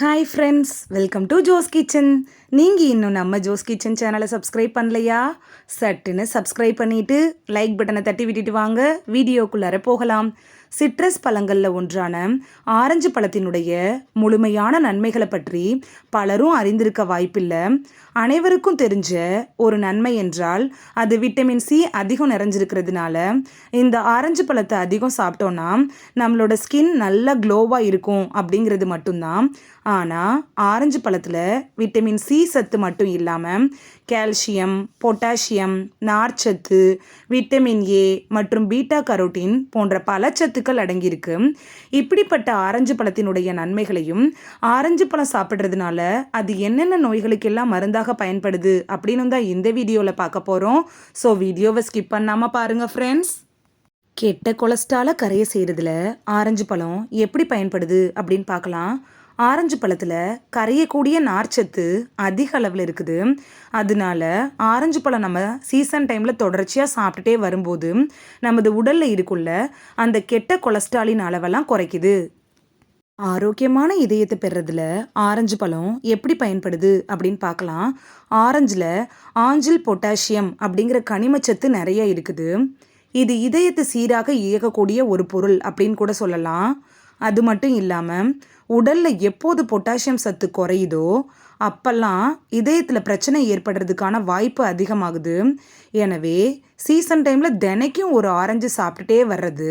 Hi friends welcome to Jo's kitchen நீங்கள் இன்னும் நம்ம ஜோஸ் கிச்சன் சேனலை சப்ஸ்கிரைப் பண்ணலையா? சட்டுன்னு சப்ஸ்கிரைப் பண்ணிவிட்டு லைக் பட்டனை தட்டி விட்டுட்டு வாங்க. வீடியோக்குள்ளார போகலாம். சிட்ரஸ் பழங்களில் ஒன்றான ஆரஞ்சு பழத்தினுடைய முழுமையான நன்மைகளை பற்றி பலரும் அறிந்திருக்க வாய்ப்பில்லை. அனைவருக்கும் தெரிஞ்ச ஒரு நன்மை என்றால் அது விட்டமின் சி அதிகம் நிறைஞ்சிருக்கிறதுனால இந்த ஆரஞ்சு பழத்தை அதிகம் சாப்பிட்டோன்னா நம்மளோட ஸ்கின் நல்லா க்ளோவாக இருக்கும் அப்படிங்கிறது மட்டும்தான். ஆனால் ஆரஞ்சு பழத்தில் விட்டமின் சி சத்து மட்டும் இல்லாமல் கால்சியம் பொட்டாசியம் நார்ச்சத்து விட்டமின் ஏ மற்றும் பீட்டா கரோட்டின் போன்ற பல சத்துக்கள் அடங்கியிருக்கு. இப்படிப்பட்ட ஆரஞ்சு பழத்தினுடைய நன்மைகளையும் ஆரஞ்சு பழம் சாப்பிட்றதுனால அது என்னென்ன நோய்களுக்கெல்லாம் மருந்தாக பயன்படுது அப்படின்னு தான் இந்த வீடியோவில் பார்க்க போகிறோம் ஸோ வீடியோவை ஸ்கிப் பண்ணாமல் பாருங்கள் ஃப்ரெண்ட்ஸ் கெட்ட கொலஸ்ட்ராலை கரைய செய்கிறதுல ஆரஞ்சு பழம் எப்படி பயன்படுது அப்படின்னு பார்க்கலாம். ஆரஞ்சு பழத்தில் கரையக்கூடிய நார்ச்சத்து அதிக அளவில் இருக்குது. அதனால ஆரஞ்சு பழம் நம்ம சீசன் டைமில் தொடர்ச்சியாக சாப்பிட்டுட்டே வரும்போது நமது உடலில் இருக்குள்ள அந்த கெட்ட கொலஸ்ட்ராலின் அளவெல்லாம் குறைக்குது. ஆரோக்கியமான இதயத்தை பெறதுல ஆரஞ்சு பழம் எப்படி பயன்படுது அப்படின்னு பார்க்கலாம். ஆரஞ்சில் ஆஞ்சில் பொட்டாசியம் அப்படிங்கிற கனிமச்சத்து நிறைய இருக்குது. இது இதயத்தை சீராக இயக்கக்கூடிய ஒரு பொருள் அப்படின்னு கூட சொல்லலாம். அது மட்டும் இல்லாமல் உடலில் எப்போது பொட்டாசியம் சத்து குறையுதோ அப்போல்லாம் இதயத்தில் பிரச்சனை ஏற்படுறதுக்கான வாய்ப்பு அதிகமாகுது. எனவே சீசன் டைமில் தினைக்கும் ஒரு ஆரஞ்சு சாப்பிட்டுட்டே வர்றது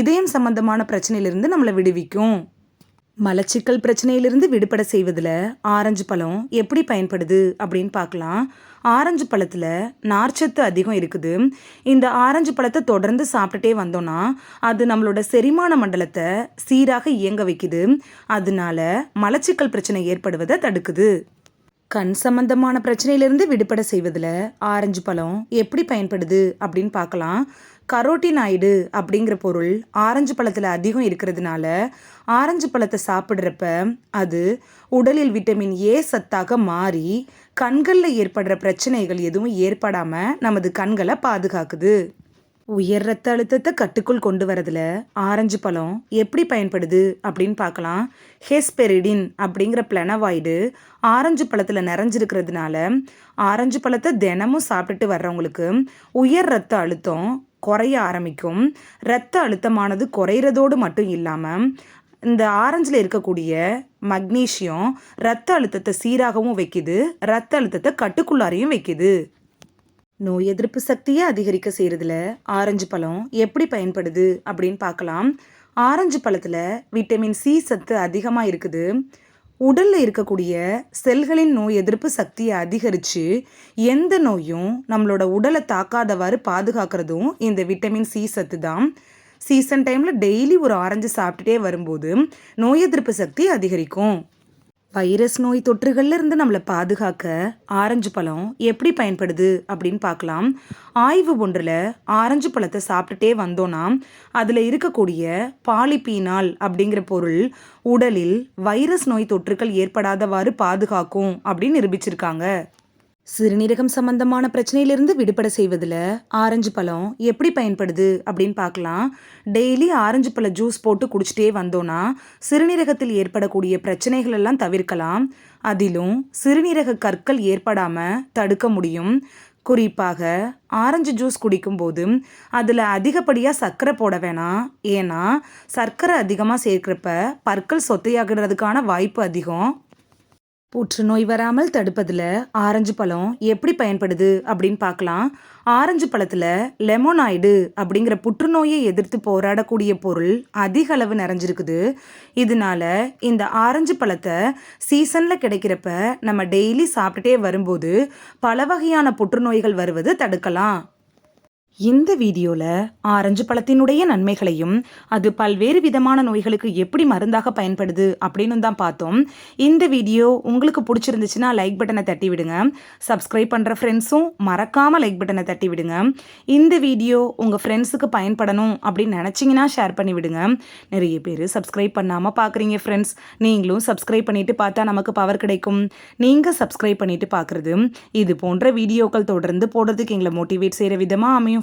இதயம் சம்மந்தமான பிரச்சனையிலிருந்து நம்மளை விடுவிக்கும். மலச்சிக்கல் பிரச்சனையிலிருந்து விடுபட செய்வதில் ஆரஞ்சு பழம் எப்படி பயன்படுது அப்படின்னு பார்க்கலாம். ஆரஞ்சு பழத்தில் நார்ச்சத்து அதிகம் இருக்குது. இந்த ஆரஞ்சு பழத்தை தொடர்ந்து சாப்பிட்டுட்டே வந்தோன்னா அது நம்மளோட செரிமான மண்டலத்தை சீராக இயங்க வைக்குது. அதனால மலச்சிக்கல் பிரச்சனை ஏற்படுவதை தடுக்குது. கண் சம்பந்தமான பிரச்சனையிலிருந்து விடுபட செய்வதில் ஆரஞ்சு பழம் எப்படி பயன்படுது அப்படின்னு பார்க்கலாம். கரோட்டினாய்டு அப்படிங்கிற பொருள் ஆரஞ்சு பழத்தில் அதிகம் இருக்கிறதுனால ஆரஞ்சு பழத்தை சாப்பிட்றப்ப அது உடலில் விட்டமின் ஏ சத்தாக மாறி கண்களில் ஏற்படுற பிரச்சனைகள் எதுவும் ஏற்படாமல் நமது கண்களை பாதுகாக்குது. உயர் ரத்த அழுத்தத்தை கட்டுக்குள் கொண்டு வரதுல ஆரஞ்சு பழம் எப்படி பயன்படுது அப்படின்னு பார்க்கலாம். ஹெஸ்பெரிடின் அப்படிங்கிற பிளனவாய்டு ஆரஞ்சு பழத்தில் நிறைஞ்சிருக்கிறதுனால ஆரஞ்சு பழத்தை தினமும் சாப்பிட்டுட்டு வர்றவங்களுக்கு உயர் ரத்த அழுத்தம் குறைய ஆரம்பிக்கும். ரத்த அழுத்தமானது குறையிறதோடு மட்டும் இல்லாமல் இந்த ஆரஞ்சில் இருக்கக்கூடிய மக்னீஷியம் ரத்த அழுத்தத்தை சீராகவும் வைக்குது. ரத்த அழுத்தத்தை கட்டுக்குள்ளாரையும் வைக்குது. நோய் எதிர்ப்பு சக்தியை அதிகரிக்க செய்கிறதுல ஆரஞ்சு பழம் எப்படி பயன்படுது அப்படின்னு பார்க்கலாம். ஆரஞ்சு பழத்தில் விட்டமின் சி சத்து அதிகமாக இருக்குது. உடலில் இருக்கக்கூடிய செல்களின் நோய் எதிர்ப்பு சக்தியை அதிகரித்து எந்த நோயும் நம்மளோட உடலை தாக்காதவாறு பாதுகாக்கிறதும் இந்த விட்டமின் சி சத்து தான். சீசன் டைமில் டெய்லி ஒரு ஆரஞ்சு சாப்பிட்டுட்டே வரும்போது நோய் எதிர்ப்பு சக்தி அதிகரிக்கும். வைரஸ் நோய் தொற்றுகள்ல இருந்து நம்மளை பாதுகாக்க ஆரஞ்சு பழம் எப்படி பயன்படுது அப்படின்னு பார்க்கலாம். ஆய்வு ஒன்றில் ஆரஞ்சு பழத்தை சாப்பிட்டுட்டே வந்தோன்னா அதில் இருக்கக்கூடிய பாலிபீனால் அப்படிங்கிற பொருள் உடலில் வைரஸ் நோய் தொற்றுகள் ஏற்படாதவாறு பாதுகாக்கும் அப்படின்னு நிரூபிச்சிருக்காங்க. சிறுநீரகம் சம்பந்தமான பிரச்சனையிலிருந்து விடுபட செய்வதில் ஆரஞ்சு பழம் எப்படி பயன்படுது அப்படின்னு பார்க்கலாம். டெய்லி ஆரஞ்சு பழ ஜூஸ் போட்டு குடிச்சிட்டே வந்தோன்னா சிறுநீரகத்தில் ஏற்படக்கூடிய பிரச்சனைகள் எல்லாம் தவிர்க்கலாம். அதிலும் சிறுநீரக கற்கள் ஏற்படாமல் தடுக்க முடியும். குறிப்பாக ஆரஞ்சு ஜூஸ் குடிக்கும்போது அதில் அதிகப்படியாக சர்க்கரை போட வேணாம் ஏன்னா சர்க்கரை அதிகமாக சேர்க்குறப்ப பற்கள் சொத்தையாகிறதுக்கான வாய்ப்பு அதிகம். புற்றுநோய் வராமல் தடுப்பதில் ஆரஞ்சு பழம் எப்படி பயன்படுது அப்படின்னு பார்க்கலாம். ஆரஞ்சு பழத்தில் லெமோனாய்டு அப்படிங்கிற புற்றுநோயை எதிர்த்து போராடக்கூடிய பொருள் அதிக அளவு நிறைஞ்சிருக்குது. இதனால இந்த ஆரஞ்சு பழத்தை சீசனில் கிடைக்கிறப்ப நம்ம டெய்லி சாப்பிட்டுட்டே வரும்போது பல வகையான புற்றுநோய்கள் வருவது தடுக்கலாம். இந்த வீடியோவில் ஆரஞ்சு பழத்தினுடைய நன்மைகளையும் அது பல்வேறு விதமான நோய்களுக்கு எப்படி மருந்தாக பயன்படுது அப்படின்னு தான் பார்த்தோம். இந்த வீடியோ உங்களுக்கு பிடிச்சிருந்துச்சுன்னா லைக் பட்டனை தட்டி விடுங்க. சப்ஸ்கிரைப் பண்ணுற ஃப்ரெண்ட்ஸும் மறக்காமல் லைக் பட்டனை தட்டி விடுங்க. இந்த வீடியோ உங்கள் ஃப்ரெண்ட்ஸுக்கு பயன்படணும் அப்படின்னு நினச்சிங்கன்னா ஷேர் பண்ணி விடுங்க. நிறைய பேர் சப்ஸ்கிரைப் பண்ணாமல் பார்க்குறீங்க ஃப்ரெண்ட்ஸ் நீங்களும் சப்ஸ்கிரைப் பண்ணிவிட்டு பார்த்தா நமக்கு பவர் கிடைக்கும். நீங்கள் சப்ஸ்கிரைப் பண்ணிவிட்டு பார்க்குறது இது போன்ற வீடியோக்கள் தொடர்ந்து போடுறதுக்கு எங்களை மோட்டிவேட் செய்கிற விதமாக அமையும்